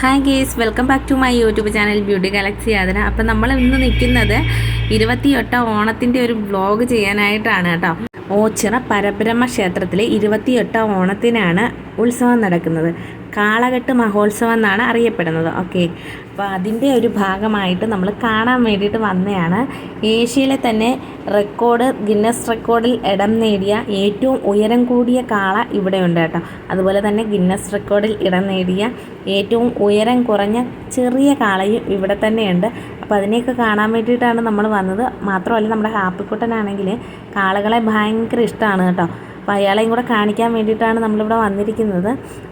Hi guys welcome back to my YouTube channel beauty galaxy ആദര അപ്പം നമ്മൾ ഇന്ന് നിൽക്കുന്നത് ഇരുപത്തിയെട്ട് ഓണത്തിന്റെ ഒരു വ്ലോഗ് ചെയ്യാനായിട്ടാണ് കേട്ടോ. ഓച്ചിറ പരബ്രഹ്മ ക്ഷേത്രത്തിലെ ഇരുപത്തിയെട്ട് ഓണത്തിനാണ് ഉത്സവം നടക്കുന്നത്. കാളകെട്ട് മഹോത്സവം എന്നാണ് അറിയപ്പെടുന്നത്. ഓക്കെ അപ്പോൾ അതിന്റെ ഒരു ഭാഗമായിട്ട് നമ്മൾ കാണാൻ വേണ്ടിയിട്ട് വന്നതാണ് ഏഷ്യയിലെ തന്നെ റെക്കോർഡ് ഗിന്നസ് റെക്കോർഡിൽ ഇടം നേടിയ ഏറ്റവും ഉയരം കൂടിയ കാള ഇവിടെയുണ്ട് കേട്ടോ. അതുപോലെ തന്നെ ഗിന്നസ് റെക്കോർഡിൽ ഇടം നേടിയ ഏറ്റവും ഉയരം കുറഞ്ഞ ചെറിയ കാളയും ഇവിടെ തന്നെയുണ്ട്. അപ്പോൾ അതിനെയൊക്കെ കാണാൻ വേണ്ടിയിട്ടാണ് നമ്മൾ വന്നത്. മാത്രമല്ല നമ്മുടെ ഹാപ്പിക്കുട്ടനാണെങ്കിൽ കാളകളെ ഭയങ്കര ഇഷ്ടമാണ് കേട്ടോ. അപ്പോൾ അയാളെയും കൂടെ കാണിക്കാൻ വേണ്ടിയിട്ടാണ് നമ്മളിവിടെ വന്നിരിക്കുന്നത്.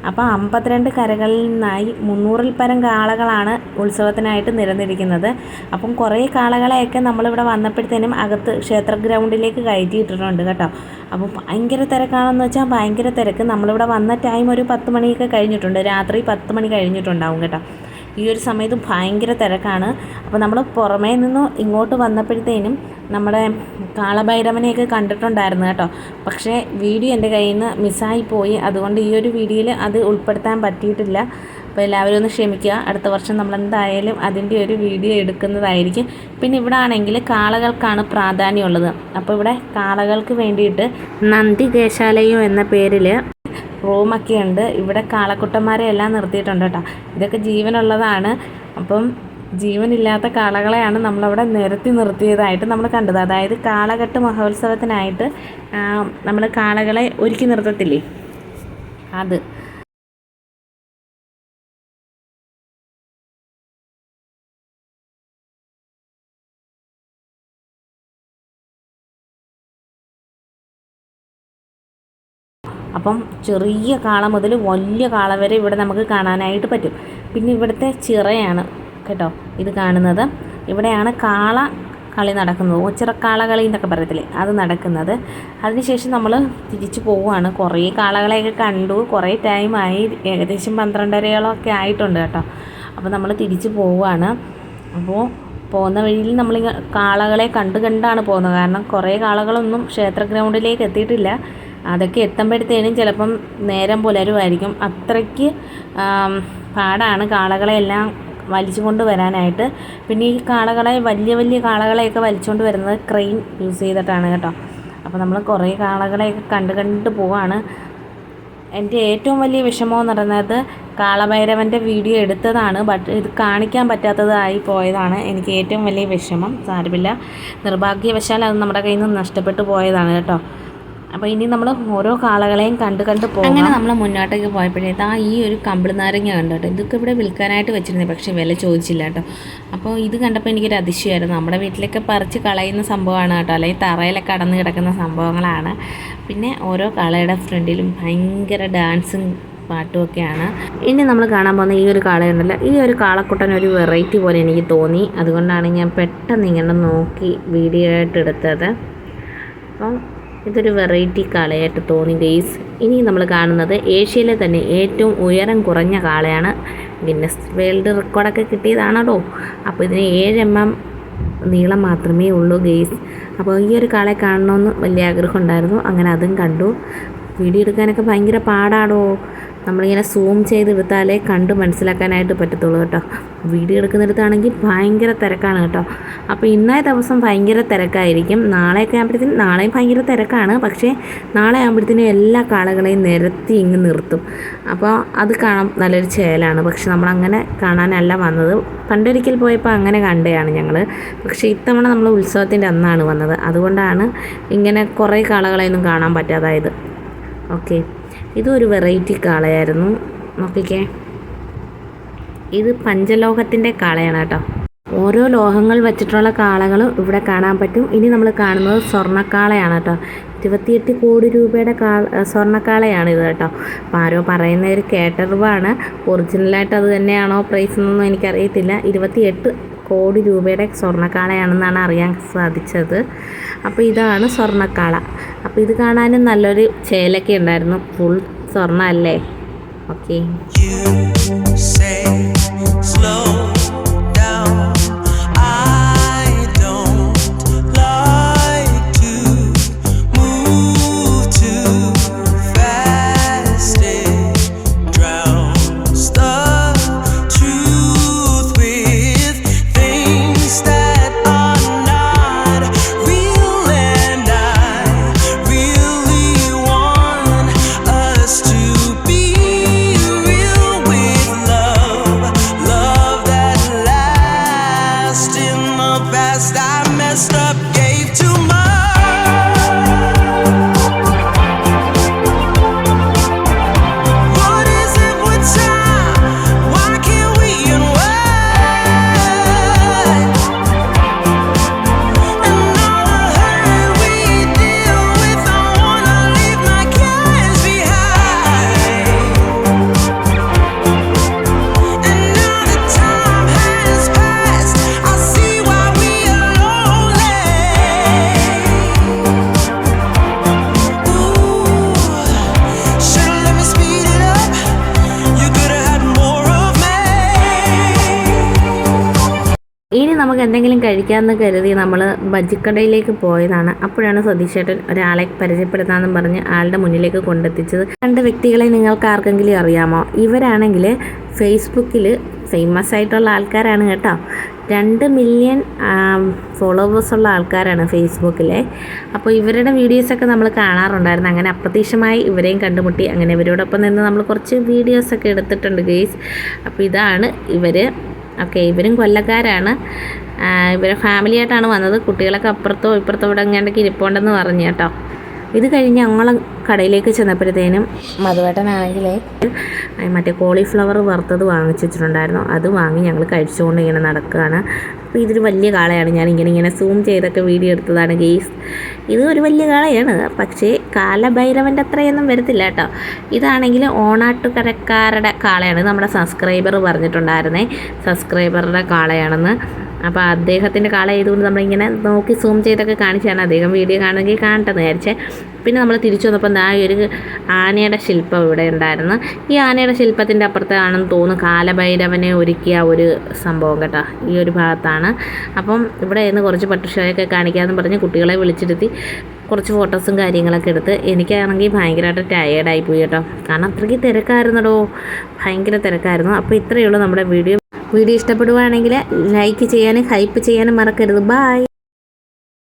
അപ്പോൾ അമ്പത്തിരണ്ട് കരകളിൽ നിന്നായി മുന്നൂറിൽ പരം കാളകളാണ് ഉത്സവത്തിനായിട്ട് നിരന്നിരിക്കുന്നത്. അപ്പം കുറേ കാളകളെയൊക്കെ നമ്മളിവിടെ വന്നപ്പോഴത്തേനും അകത്ത് ക്ഷേത്ര ഗ്രൗണ്ടിലേക്ക് കയറ്റിയിട്ടിട്ടുണ്ട് കേട്ടോ. അപ്പോൾ ഭയങ്കര തിരക്കാണെന്ന് വെച്ചാൽ ഭയങ്കര തിരക്ക്. നമ്മളിവിടെ വന്ന ടൈം ഒരു പത്ത് മണിയൊക്കെ കഴിഞ്ഞിട്ടുണ്ട്. രാത്രി പത്ത് മണി കഴിഞ്ഞിട്ടുണ്ടാവും കേട്ടോ. ഈ ഒരു സമയത്ത് ഭയങ്കര തിരക്കാണ്. അപ്പോൾ നമ്മൾ പുറമേ നിന്ന് ഇങ്ങോട്ട് വന്നപ്പോഴത്തേനും നമ്മുടെ കാളഭൈരവനെയൊക്കെ കണ്ടിട്ടുണ്ടായിരുന്നു കേട്ടോ. പക്ഷേ വീഡിയോ എന്റെ കയ്യിൽ നിന്ന് മിസ്സായി പോയി. അതുകൊണ്ട് ഈ ഒരു വീഡിയോയിൽ അത് ഉൾപ്പെടുത്താൻ പറ്റിയിട്ടില്ല. അപ്പോൾ എല്ലാവരും ഒന്ന് ക്ഷമിക്കുക. അടുത്ത വർഷം നമ്മൾ എന്തായാലും അതിന്റെ ഒരു വീഡിയോ എടുക്കുന്നതായിരിക്കും. പിന്നെ ഇവിടെ ആണെങ്കിൽ കാളകൾക്കാണ് പ്രാധാന്യമുള്ളത്. അപ്പോൾ ഇവിടെ കാളകൾക്ക് വേണ്ടിയിട്ട് നന്ദി ദേശാലയം എന്ന പേരിൽ റൂമൊക്കെ ഉണ്ട് ഇവിടെ കാളക്കുട്ടന്മാരെ എല്ലാം നിർത്തിയിട്ടുണ്ട് കേട്ടോ. ഇതൊക്കെ ജീവനുള്ളതാണ്. അപ്പം ജീവനില്ലാത്ത കാളകളെയാണ് നമ്മളവിടെ നിരത്തി നിർത്തിയതായിട്ട് നമ്മൾ കണ്ടത്. അതായത് കാളകെട്ട് മഹോത്സവത്തിനായിട്ട് നമ്മൾ കാളകളെ ഒരുക്കി നിർത്തത്തില്ലേ? അത്. അപ്പം ചെറിയ കാള മുതൽ വലിയ കാള വരെ ഇവിടെ നമുക്ക് കാണാനായിട്ട് പറ്റും. പിന്നെ ഇവിടുത്തെ ചിറയാണ്. കേട്ടോ ഇത് കാണുന്നത്. ഇവിടെയാണ് കാള കളി നടക്കുന്നത് ഒച്ചിറക്കാള കളി എന്നൊക്കെ പറയത്തില്ലേ അത് നടക്കുന്നത്. അതിനുശേഷം നമ്മൾ തിരിച്ചു പോവുകയാണ്. കുറേ കാളകളെയൊക്കെ കണ്ടു കുറേ ടൈമായി ഏകദേശം പന്ത്രണ്ടരയോളമൊക്കെ ആയിട്ടുണ്ട് കേട്ടോ. അപ്പോൾ നമ്മൾ തിരിച്ചു പോവുകയാണ്. അപ്പോൾ പോകുന്ന വഴിയിൽ നമ്മൾ കാളകളെ കണ്ടു കണ്ടാണ് പോകുന്നത്. കാരണം കുറേ കാളകളൊന്നും ക്ഷേത്ര ഗ്രൗണ്ടിലേക്ക് എത്തിയിട്ടില്ല. അതൊക്കെ എത്തുമ്പോഴത്തേനും ചിലപ്പം നേരം പുലരുമായിരിക്കും. അത്രയ്ക്ക് പാടാണ് കാളകളെല്ലാം വലിച്ചുകൊണ്ട് വരാനായിട്ട്. പിന്നെ ഈ കാളകളെ വലിയ വലിയ കാളകളെയൊക്കെ വലിച്ചുകൊണ്ട് വരുന്നത് ക്രെയിൻ യൂസ് ചെയ്തിട്ടാണ് കേട്ടോ. അപ്പോൾ നമ്മൾ കുറേ കാളകളെയൊക്കെ കണ്ട് കണ്ട് പോവാണ്. എന്റെ ഏറ്റവും വലിയ വിഷമം എന്ന് പറയുന്നത് കാളഭൈരവന്റെ വീഡിയോ എടുത്തതാണ് ബട്ട് ഇത് കാണിക്കാൻ പറ്റാത്തതായി പോയതാണ് എനിക്ക് ഏറ്റവും വലിയ വിഷമം. സാരമില്ല. നിർഭാഗ്യവശാൽ അത് നമ്മുടെ കയ്യിൽ നിന്ന് നഷ്ടപ്പെട്ടു പോയതാണ് കേട്ടോ. അപ്പോൾ ഇനി നമ്മൾ ഓരോ കാളകളെയും കണ്ട് കണ്ട് പോകും അങ്ങനെ നമ്മൾ മുന്നോട്ടേക്ക് പോയപ്പോഴേ ആ ഈ ഒരു കമ്പിൾ നാരങ്ങ കണ്ടു കേട്ടോ. ഇതൊക്കെ ഇവിടെ വിൽക്കാനായിട്ട് വെച്ചിരുന്നത് പക്ഷേ വില ചോദിച്ചില്ല കേട്ടോ. അപ്പോൾ ഇത് കണ്ടപ്പോൾ എനിക്കൊരു അതിശയമായിരുന്നു. നമ്മുടെ വീട്ടിലൊക്കെ പറിച്ച് കളയുന്ന സംഭവമാണ് കേട്ടോ അല്ലെങ്കിൽ തറയിലൊക്കെ അടന്ന് കിടക്കുന്ന സംഭവങ്ങളാണ്. പിന്നെ ഓരോ കളയുടെ ഫ്രണ്ടിലും ഭയങ്കര ഡാൻസും പാട്ടുമൊക്കെയാണ് ഇനി നമ്മൾ കാണാൻ പോകുന്ന ഈ ഒരു കാളയുണ്ടല്ലോ ഈ ഒരു കാളക്കുട്ടൻ ഒരു വെറൈറ്റി പോലെ എനിക്ക് തോന്നി. അതുകൊണ്ടാണ് ഞാൻ പെട്ടെന്ന് ഇങ്ങനെ നോക്കി വീഡിയോ ആയിട്ട് എടുത്തത്. അപ്പം ഇതൊരു വെറൈറ്റി കാളയായിട്ട് തോന്നി ഗെയ്സ് ഇനി നമ്മൾ കാണുന്നത് ഏഷ്യയിലെ തന്നെ ഏറ്റവും ഉയരം കുറഞ്ഞ കാളയാണ് ഗിന്നസ് വേൾഡ് റെക്കോർഡൊക്കെ കിട്ടിയതാണല്ലോ. അപ്പോൾ ഇതിന് ഏഴ് എം എം നീളം മാത്രമേ ഉള്ളൂ ഗെയ്സ് അപ്പോൾ ഈ ഒരു കാളെ കാണണമെന്ന് വലിയ ആഗ്രഹം ഉണ്ടായിരുന്നു. അങ്ങനെ അതും കണ്ടു. വീഡിയോ എടുക്കാനൊക്കെ ഭയങ്കര പാടാടോ നമ്മളിങ്ങനെ സൂം ചെയ്ത് ചെയ്തെടുത്താലേ കണ്ട് മനസ്സിലാക്കാനായിട്ട് പറ്റത്തുള്ളൂ കേട്ടോ. വീഡിയോ എടുക്കുന്നിടത്താണെങ്കിൽ ഭയങ്കര തിരക്കാണ് കേട്ടോ. അപ്പോൾ ഇന്നേ ദിവസം ഭയങ്കര തിരക്കായിരിക്കും. നാളെയൊക്കെ ആകുമ്പോഴത്തേനും നാളെയും ഭയങ്കര തിരക്കാണ്. പക്ഷേ നാളെ ആകുമ്പോഴത്തേനും എല്ലാ കാളകളെയും നിരത്തി ഇങ്ങ് നിർത്തും. അപ്പോൾ അത് കാണാൻ നല്ലൊരു ചേലാണ്. പക്ഷെ നമ്മളങ്ങനെ കാണാനല്ല വന്നത്. പണ്ടൊരിക്കൽ പോയപ്പോൾ അങ്ങനെ കണ്ടതാണ് ഞങ്ങൾ പക്ഷേ ഇത്തവണ നമ്മൾ ഉത്സവത്തിന്റെ അന്നാണ് വന്നത്. അതുകൊണ്ടാണ് ഇങ്ങനെ കുറേ കാളകളെയൊന്നും കാണാൻ പറ്റാതായത്. ഓക്കെ. ഇതൊരു വെറൈറ്റി കാളയായിരുന്നു. നോക്കിക്കേ. ഇത് പഞ്ചലോഹത്തിന്റെ കാളയാണ് കേട്ടോ. ഓരോ ലോഹങ്ങൾ വെച്ചിട്ടുള്ള കാളകളും ഇവിടെ കാണാൻ പറ്റും. ഇനി നമ്മൾ കാണുന്നത് സ്വർണക്കാളയാണ് കേട്ടോ. ഇരുപത്തിയെട്ട് കോടി രൂപയുടെ കാ സ്വർണക്കാളയാണ് ഇത് കേട്ടോ. അപ്പോൾ ആരോ പറയുന്ന ഒരു കേട്ടറിവാണ്. ഒറിജിനലായിട്ട് അത് തന്നെയാണോ പ്രൈസ് എന്നൊന്നും എനിക്കറിയത്തില്ല. ഇരുപത്തിയെട്ട് കോടി രൂപയുടെ സ്വർണക്കാളയാണെന്നാണ് അറിയാൻ സാധിച്ചത്. അപ്പോൾ ഇതാണ് സ്വർണക്കാള. അപ്പോൾ ഇത് കാണാനും നല്ലൊരു ചേലൊക്കെ ഉണ്ടായിരുന്നു. ഫുൾ സ്വർണമല്ലേ? ഓക്കേ. നമുക്ക് എന്തെങ്കിലും കഴിക്കാമെന്ന് കരുതി നമ്മൾ ബജിക്കടയിലേക്ക് പോയതാണ്. അപ്പോഴാണ് സതീശേട്ടൻ ഒരാളെ പരിചയപ്പെടുത്താമെന്ന് പറഞ്ഞ് ആളുടെ മുന്നിലേക്ക് കൊണ്ടെത്തിച്ചത്. രണ്ട് വ്യക്തികളെ നിങ്ങൾക്ക് ആർക്കെങ്കിലും അറിയാമോ? ഇവരാണെങ്കിൽ ഫേസ്ബുക്കിൽ ഫേമസ് ആയിട്ടുള്ള ആൾക്കാരാണ് കേട്ടോ. രണ്ട് മില്യൺ ഫോളോവേഴ്സ് ഉള്ള ആൾക്കാരാണ് ഫേസ്ബുക്കിലെ. അപ്പോൾ ഇവരുടെ വീഡിയോസൊക്കെ നമ്മൾ കാണാറുണ്ടായിരുന്നു. അങ്ങനെ അപ്രതീക്ഷമായി ഇവരെയും കണ്ടുമുട്ടി. അങ്ങനെ ഇവരോടൊപ്പം നിന്ന് നമ്മൾ കുറച്ച് വീഡിയോസൊക്കെ എടുത്തിട്ടുണ്ട് ഗെയ്സ് അപ്പോൾ ഇതാണ് ഇവർ ഓക്കെ ഇവരും കൊല്ലക്കാരാണ്. ഇവരെ ഫാമിലിയായിട്ടാണ് വന്നത്. കുട്ടികളൊക്കെ അപ്പുറത്തോ ഇപ്പുറത്തോ ഇവിടെ എങ്ങാണ്ടൊക്കെ ഇരിപ്പുണ്ടെന്ന് പറഞ്ഞു കേട്ടോ. ഇത് കഴിഞ്ഞ് ഞങ്ങൾ കടയിലേക്ക് ചെന്നപ്പോഴത്തേനും മധുവേട്ടനാണെങ്കിലേ മറ്റേ കോളിഫ്ലവർ വറുത്തത് വാങ്ങിച്ചു വെച്ചിട്ടുണ്ടായിരുന്നു. അത് വാങ്ങി ഞങ്ങൾ കഴിച്ചുകൊണ്ട് ഇങ്ങനെ നടക്കുകയാണ്. അപ്പോൾ ഇതൊരു വലിയ കാളയാണ്. ഞാൻ ഇങ്ങനെ ഇങ്ങനെ സൂം ചെയ്തൊക്കെ വീഡിയോ എടുത്തതാണ് ഗെയ്സ് ഇത് ഒരു വലിയ കാളയാണ്. പക്ഷേ കാലഭൈരവന്റെ അത്രയൊന്നും വരത്തില്ല കേട്ടോ. ഇതാണെങ്കിൽ ഓണാട്ടുകരക്കാരുടെ കാളയാണ്. നമ്മുടെ സബ്സ്ക്രൈബർ പറഞ്ഞിട്ടുണ്ടായിരുന്നേ. സബ്സ്ക്രൈബറുടെ കാളയാണെന്ന്. അപ്പോൾ അദ്ദേഹത്തിന്റെ കാളായതുകൊണ്ട് നമ്മളിങ്ങനെ നോക്കി സൂം ചെയ്തൊക്കെ കാണിച്ചാണ് അദ്ദേഹം വീഡിയോ കാണുമെങ്കിൽ കാണട്ടെന്ന് വിചാരിച്ചേ. പിന്നെ നമ്മൾ തിരിച്ചു വന്നപ്പോൾ ആ ഒരു ആനയുടെ ശില്പം ഇവിടെ ഉണ്ടായിരുന്നു. ഈ ആനയുടെ ശില്പത്തിന്റെ അപ്പുറത്താണെന്ന് തോന്നുന്നു കാലഭൈരവനെ ഒരുക്കിയ ഒരു സംഭവം കേട്ടോ. ഈ ഒരു ഭാഗത്താണ്. അപ്പം ഇവിടെ നിന്ന് കുറച്ച് പട്ടുഷോയൊക്കെ കാണിക്കാമെന്ന് പറഞ്ഞ് കുട്ടികളെ വിളിച്ചിരുത്തി കുറച്ച് ഫോട്ടോസും കാര്യങ്ങളൊക്കെ എടുത്ത് എനിക്കാണെങ്കിൽ ഭയങ്കരമായിട്ട് ടയേർഡായി പോയി കേട്ടോ. കാരണം അത്രയ്ക്ക് തിരക്കായിരുന്നടോ? ഭയങ്കര തിരക്കായിരുന്നു. അപ്പോൾ ഇത്രയേ ഉള്ളൂ നമ്മുടെ വീഡിയോ. വീഡിയോ ഇഷ്ടപ്പെടുവാണെങ്കിൽ ലൈക്ക് ചെയ്യാനും ഹൈപ്പ് ചെയ്യാനും മറക്കരുത്. ബായ്